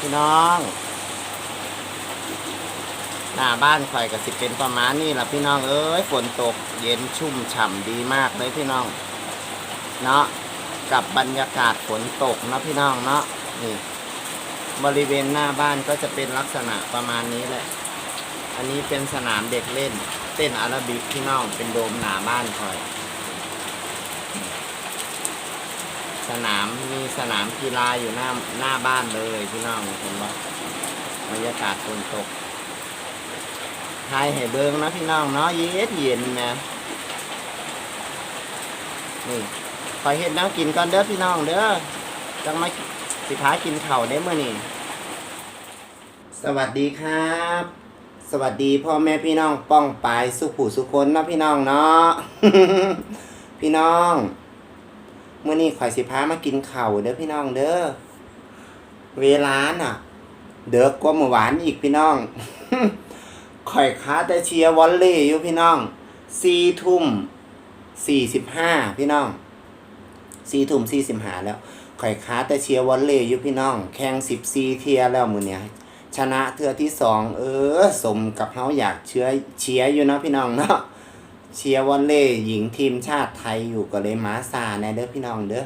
พี่น้อง หน้าบ้านข่อยก็สิเป็นประมาณนี้ละพี่น้องเอ้ยฝนตกเย็นชุ่มฉ่ำดีมากเลยพี่น้อง เนาะกับบรรยากาศฝนตกนะพี่น้องเนาะนี่ บริเวณหน้าบ้านก็จะเป็นลักษณะประมาณนี้แหละ อันนี้เป็นสนามเด็กเล่น เต้นอาราบิกพี่น้องเป็นโดมหน้าบ้านข่อย สนามมีสนามกีฬาอยู่หน้าหน้าบ้านเลยพี่น้องเห็นว่าบรรยากาศฝนตกทายให้เบิงนะพี่น้องเนาะเย็นเย็นนะนี่คอยเห็ดน้ำกินก่อนเด้อพี่น้องเด้อจังมาสิพากินเข้าได้เมื่อนี่สวัสดีครับ สวัสดีพ่อแม่พี่น้องป้องปายสุขุสุคนนะพี่น้องเนาะพี่น้อง มื่อนี้ข่อยสิพามากินข้าเด้อพี่น้องเด้อ เวลาน่ะ เด้อกว่าเมื่อวานอีกพี่น้อง ข่อยค้าแต่เชียร์วอลเลย์อยู่พี่น้องสี่ทุ่มสี่สิบห้าพี่น้องสี่ทุ่มสี่สิบห้าแล้ว ข่อยค้าแต่เชียร์วอลเลย์อยู่พี่น้อง แข่งสิบสี่เทียแล้วมือเนี้ยชนะเทือที่สองเออ สมกับเขาอยากเชื้อเชียร์อยู่เนาะพี่น้องเนาะ เชียร์วอลเล่หญิงทีมชาติไทยอยู่ก็เลยมาซาแน่เด้อพี่น้องเด้อ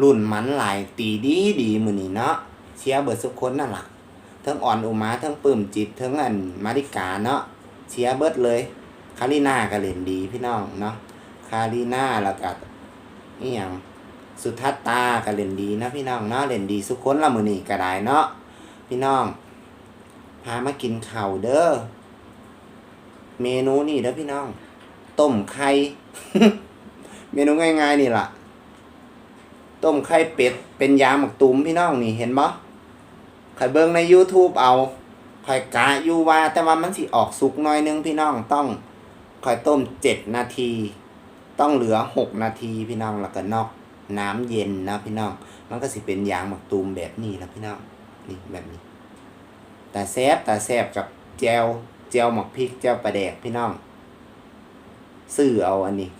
รุ่นมันหลายตีดีดีมือนี้เนาะเชียร์เบิร์ดสุกคนนั่นล่ะทั้งอ่อนอุมาทั้งปื้มจิตทั้งอันมาริกาเนาะเชียร์เบิร์ดเลยคาริน่าก็เล่นดีพี่น้องเนาะคาริน่าแล้วก็นี่อย่างสุทัศตาก็เล่นดีนะพี่น้องเนาะเล่นดีสุกคนละมือนี้ก็ได้เนาะพี่น้องพามากินข้าวเด้อเมนูนี่เด้อพี่น้อง ต้มไข่ เมนูง่ายๆนี่ล่ะ ต้มไข่เป็ด เป็นยาหมักตุ้มพี่น้องนี่เห็นบ่ใครเบิ่งใน YouTube เอาข่อยกะอยู่ว่า แต่ว่ามันสิออกสุกน่อยนึงพี่น้องต้องข่อยต้มเจ็ดนาที ต้องเหลือหกนาทีพี่น้องแล้วก็นอกน้ำเย็นนะพี่น้อง มันก็สิเป็นยางหมักตูมแบบนี้แล้วพี่น้องนี่แบบนี้ แต่แซบแต่แซบกับแจวแจวหมักพริกแจวปลาแดกพี่น้อง ซื้อเอาอันนี้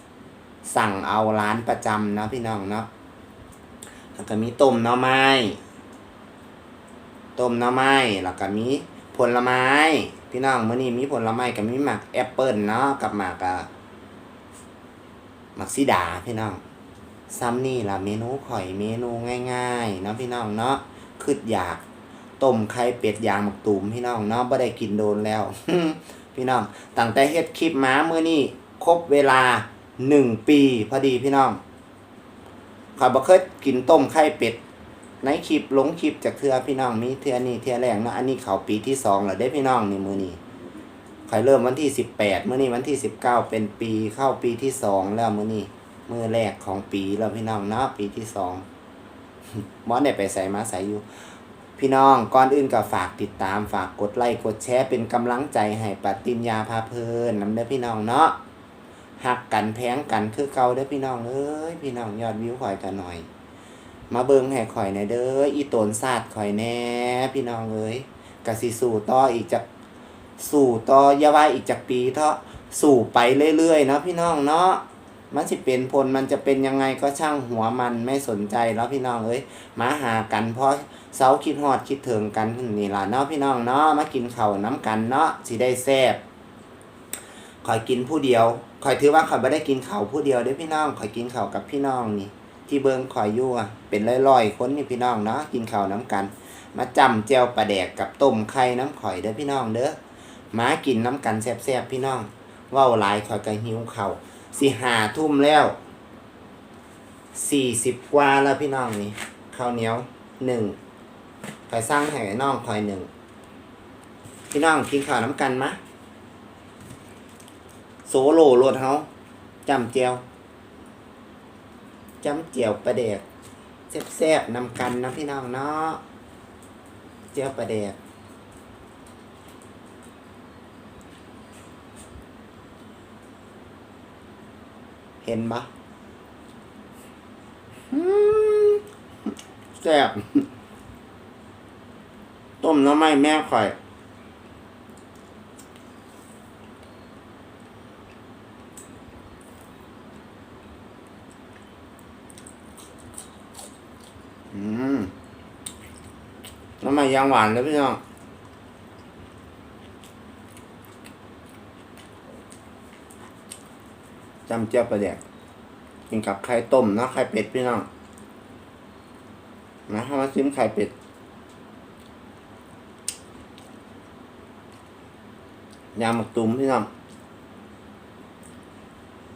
สั่งเอาร้านประจำนะพี่น้องเนาะแล้วก็มีต้มหน่อไม้ต้มหน่อไม้แล้วก็มีผลไม้ พี่น้องเมื้อนี้มีผลไม้กับมีหมากแอปเปิลเนาะกับหมากอะหมากซีดาพี่น้องซ้ำนี่ล่ะเมนูข่อยเมนูง่ายๆเนาะพี่น้องเนาะคืดอยากต้มไข่เป็ดยางหมักตูมพี่น้องเนาะบ่ได้กินโดนแล้ว พี่น้องตั้งแต่เฮ็ดคลิปมาเมื้อนี้ ครบเวลาหนึ่งปีพอดีพี่น้องข้อยบ่เคยกินต้มไข่เป็ด ในคลิปหลงคลิปจากเทือพี่น้องมีเทือนี่เทือแรกเนาะอันนี้เขาปีที่สองแล้วได้พี่น้องนี่มือนี้ข่อยเริ่มวันที่สิบแปดมื้อนี้วันที่สิบเก้าเป็นปีเข้าปีที่สองแล้วมือนี้มือแรกของปีแล้วพี่น้องเนาะปีที่สองมอสเนได้ไปใส่มาใส่อยู่ พี่น้องก่อนอื่นก็ฝากติดตามฝากกดไลค์กดแชร์เป็นกำลังใจให้ปฏิญญาพาเพลินน้ำเด้อพี่น้องเนาะ หักกันแพงกันคือเก่าเด้อพี่น้องเอ้ยพี่น้องยอดวิวข่อยกันหน่อย มาเบิ่งให้ข่อยในอยเด้ออีโตนศาสตร์ข่อยแน่พี่น้องเอ้ยกสิสู่ต่ออีกจากสู่ต่อย่าว่าอีกจากปีเถอะสู่ไปเรื่อยๆเนาะพี่น้องเนาะมันสิเป็นผลมันจะเป็นยังไงก็ช่างหัวมันไม่สนใจแล้วพี่น้องเอ้ยมาหากันเพราะเสาคิดฮอดคิดถึงกันนี่ล่ะเนาะพี่น้องเนาะมากินข้าวน้ำกันเนาะสิได้แซ่บข่อยกินผู้เดียว ข่อยถือว่าข่อยไม่ได้กินข้าวผู้เดียวเด้อพี่น้องข่อยกินข้าวกับพี่น้องนี่ ที่เบิงข่อยอยู่อะเป็นร้อยๆคนนี่พี่น้องเนาะกินข้าวน้ำกัน มาจำแจวปลาแดกกับต้มไข่น้ำข่อยเด้อพี่น้องเด้อมากินน้ำกันแซ่บๆพี่น้องว้าหลายข่อยก็หิวข้าวสิหาทุ่มแล้วสี่สิบกว่าแล้วพี่น้องนี่ข้าวเหนียวหนึ่งข่อยสร้างให้น้องข่อยหนึ่งพี่น้องกินข้าวน้ำกันมะ โซโลรถเฮาจำเจียวจำเจียวปลาแดกแซ่บๆนำกันนะพี่น้องเนาะเจียวปลาแดกเห็นปะอืมแซ่บต้มน้ำไม้แม่ข่อย อืมแน้ำมันยางหวานเลยพี่น้องจำเจียวประเดกกินกับไข่ต้มนะไข่เป็ดพี่น้องนะให้มาชิมไข่เป็ดยำหมักตุ้มพี่น้อง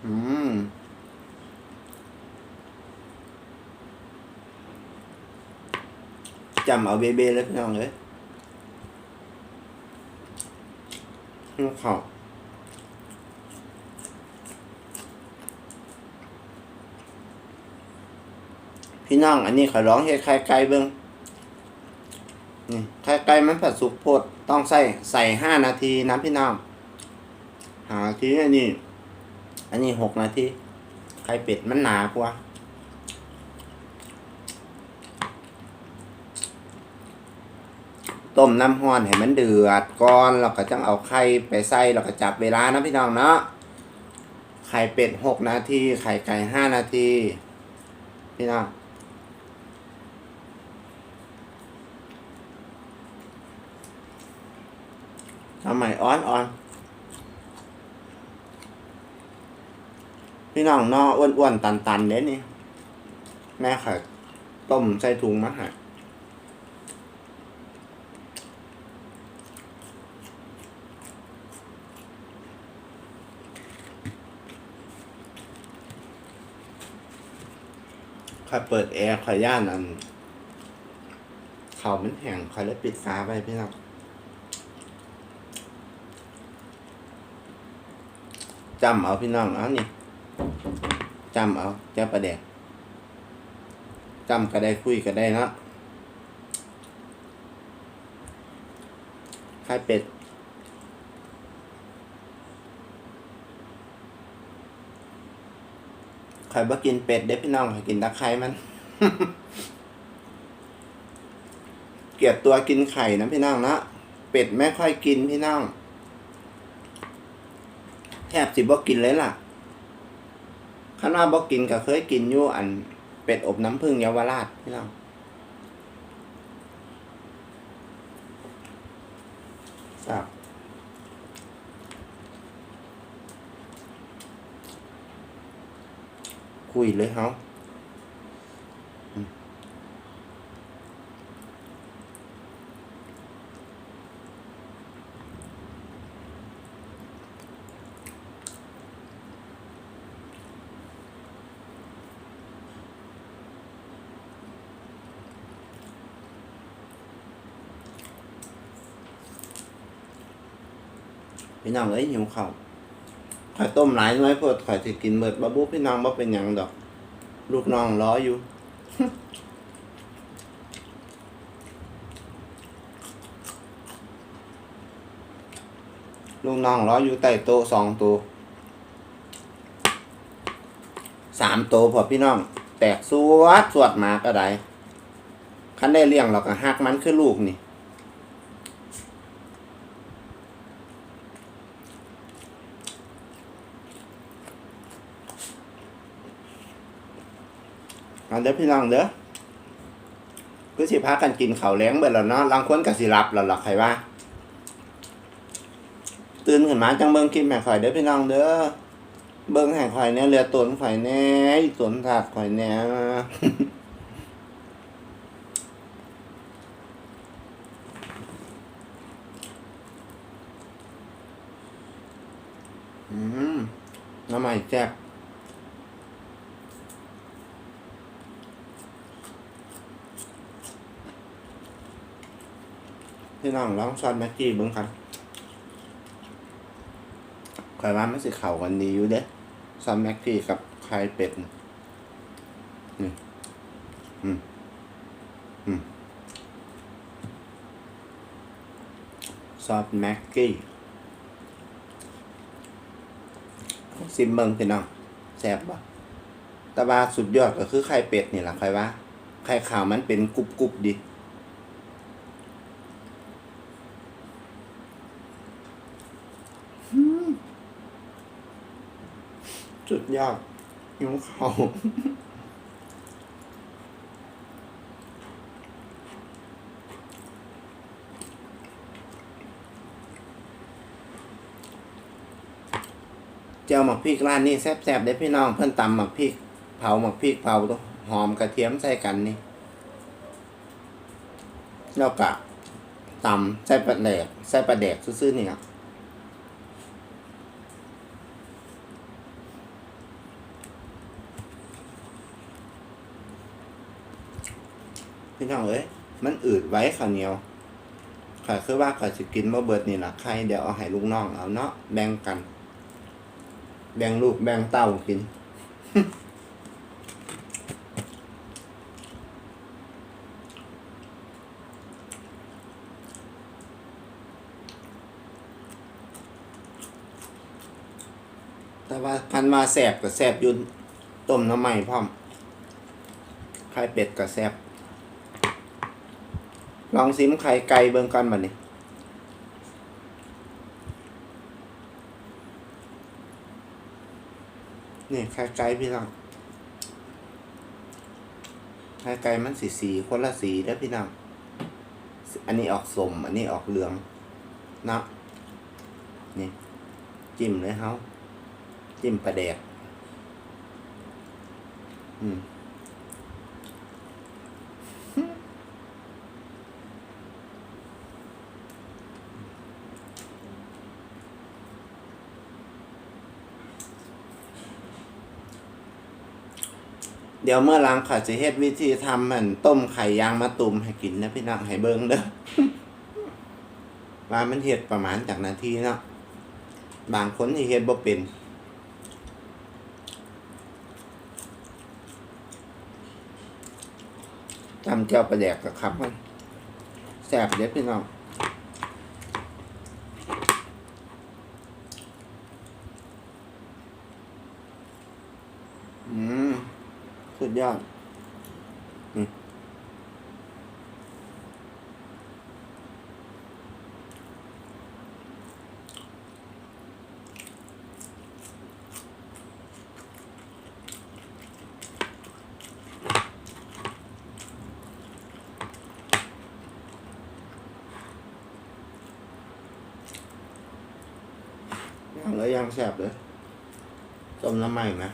อืม จำเอาเบเบ้เลยพี่น้องเลยหิวข้าพี่น้อง อันนี้ขอร้องเฮ็ดไข่ไก่เบิ้งนี่ไข่ไก่มันผัดสุกโพดต้องใส่ใส่ห้านาทีนะพี่น้องหานาทีอันนี้ อันนี้หกนาทีไข่เป็ดมันหนากว่า ต้มน้ำห้อนให้มันเดือดก่อนเราก็จังเอาไข่ไปใส่เราก็จับเวลานะพี่น้องเนาะไข่เป็ดหกนาทีไข่ไก่ห้านาทีพี่น้องทำใหม่อ้อนอ่อนพี่น้องเนออ้วนๆตันๆเด้นี่ แม่ค่ะต้มใส่ถุงมาให้ คอยเปิดแอร์คอยย่านอันเขามันแห้งคอยเลยปิดฟ้าไปพี่น้องจำเอาพี่น้องเอานี่จำเอาเจ้าประเด็กจำก็ได้คุยก็ได้นะไข่เป็ด ข่อยบ่กินเป็ดเด็กพี่น้องข่กินตะไคร้มัน เกลียดตัวกินไข่นะพี่น้องนะเป็ดไม่ค่อยกินพี่น้อง แทบสิบ่กินเลยล่ะคันว่าบ่กินก็เคยกินอยู่อันเป็ดอบน้ำผึ้งเยาวราชพี่น้อง คุยเลยเฮา ข้าวข่อยต้มหลายน้อยโพดข่อยสิกินเบิดบ่บุพี่น้องบ่เป็นหยังดอก ลูกน้องรออยู่ ลูกน้องรออยู่ใต้โต๊ะสองตัวสามตัวพอพี่น้อง แตกสวดสวดมาก็ได้คันได้เลี้ยงเราก็หักมันคือลูกนี่ เอาเด้อพี่น้องเด้อก็สิพากันกินข้าแล้งเบิดแล้วเนาะลางควนก็สิรับแล้วล่ะใครว่า ตื่นขึ้นมาจังเบิ่งคลิปแม่ข่อยเด้อพี่น้องเด้อ เบิ่งให้ข่อยแหน่เรือตนข่อยแน่อีตนถาดข่อยแน่อืมน้ำใหม่แจ๊บ พี่น้องลองซอนแม็กกี้เบิ้งครับข่อยว่ามันสิเข่ากันดีอยู่เด้ซอนแม็กกี้กับไข่เป็ดนี่อืมอืมซอสแม็กกี้ซิมเบิงพี่น้องแซ่บปะแต่ว่าสุดยอดก็คือไข่เป็ดนี่แหละใครว่าไข่ขาวมันเป็นกรุบกรุบดี จุดยากนิ้วเขาเจียวหมักพริกร้านนี้แซ่บๆได้พี่น้องเพิ่นตำหมักพริก เผาหมักพริกเผาตัวหอมกระเทียมใส่กันนี่แล้วก็ตำใส่ปลาแดกใส่ปลาแดกซื่อๆนี่ครับ พี่น้องเอ้ยมันอืดไว้ข้าวเหนียวข้าคือว่าข้าสิกินบ่เบิดนี่ล่ะใครเดี๋ยวเอาให้ลูกน้องเอาเนาะแบ่งกัน แบ่งลูกแบ่งเต้ากินแต่ว่าพันมาแสบกับแสบยุนต้มน้ำใหม่พร้อมไข่เป็ดกับแสบ ลองซิมไข่ไก่เบิ่งก่อนบัดนี้นี่ไข่ไก่พี่น้องไข่ไก่มันสีสีคนละสีแล้วพี่น้องอันนี้ออกสมอันนี้ออกเหลืองนะนี่จิ้มเลยเฮาจิ้มปลาแดกอืม เดี๋ยวเมื่อล้างข่อยจะเฮ็ดวิธีทำมันต้มไข่ยางมะตูมให้กินนะพี่น้องให้เบิ่งเด้อว่ามันเฮ็ดประมาณจากนาทีเนาะบางคนที่เฮ็ดบ่เป็นจำเจ้าปลาแดกกับครับมันแซ่บเด็ดพี่น้องอืม สุดยอดอืมย่างเลยย่างแซ่บเลยต้มน้ำใหม่ไหม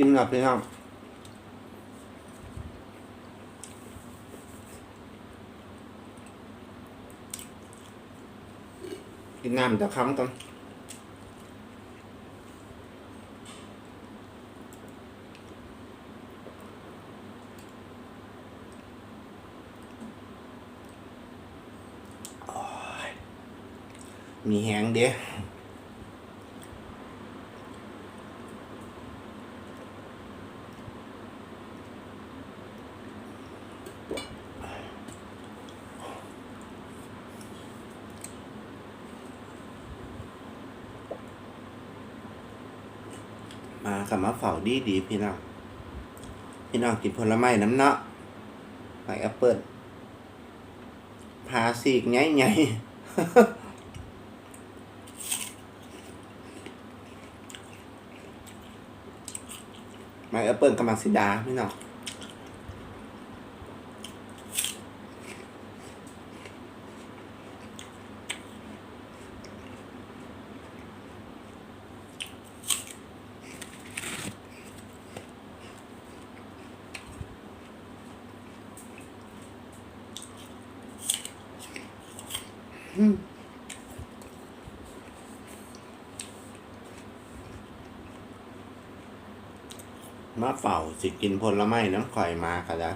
กินกับพี่น้องกินน้ำจะค้ำกันโอ้ยมีแหงเด้ มากับมาเฝ้าดีดีพี่น้อง พี่น้องกินผลไม้น้ำเนาะไม้แอปเปิลพาสีกใหญ่ใหญ่มาแอปเปิลกับมาซิดาพี่น้อง มาเฝ้าสิกินผลไม้น้ำข่อยมาค่ะจ้ะ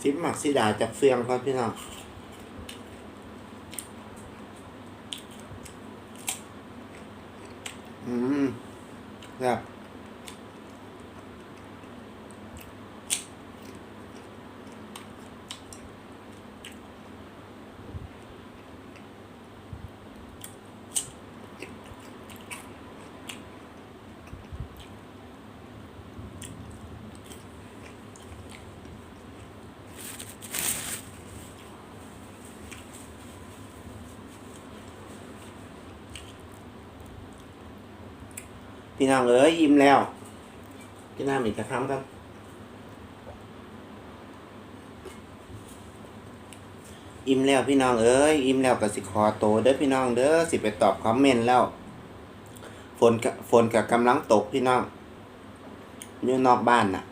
ซิปหมักซิดาจากเฟืองครับพี่น้องอืมแบบ พี่น้องเอ้ยอิ่มแล้วกินน้ำอีกสักคำครับอิ่มแล้วพี่น้องเอ้ยอิ่มแล้วก็สิขอโตเด้อพี่น้องเด้อสิไปตอบคอมเมนต์แล้ว ฝนกฝนกับกำลังตกพี่น้องอยู่นอกบ้านน่ะ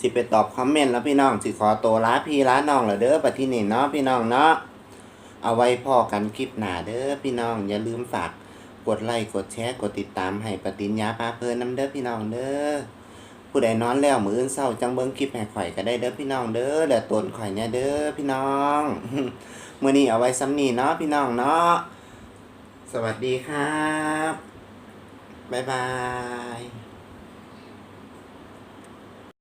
สิไปตอบคอมเมนต์แล้วพี่น้องสิขอโตัวลาพี่ล้าน้องแล้วเด้อปที่นี่เนาะพี่น้องเนาะเอาไว้พ่อกันคลิปหนาเด้อพี่น้องอย่าลืมฝาก กดไลค์กดแชร์กดติดตามให้ปฏิญญาพาเพลินน้ำเด้อพี่น้องเด้อผู้ใดนอนแล้วมืออื่นเศร้าจังเบิ้งคลิปแห่ข่อยก็ได้เด้อพี่น้องเด้อแล้วตนข่อยเนี่ยเด้อพี่น้องมื้อนี้เอาไว้ซ้ำนี่เนาะพี่น้องเนาะสวัสดีครับบ๊ายบาย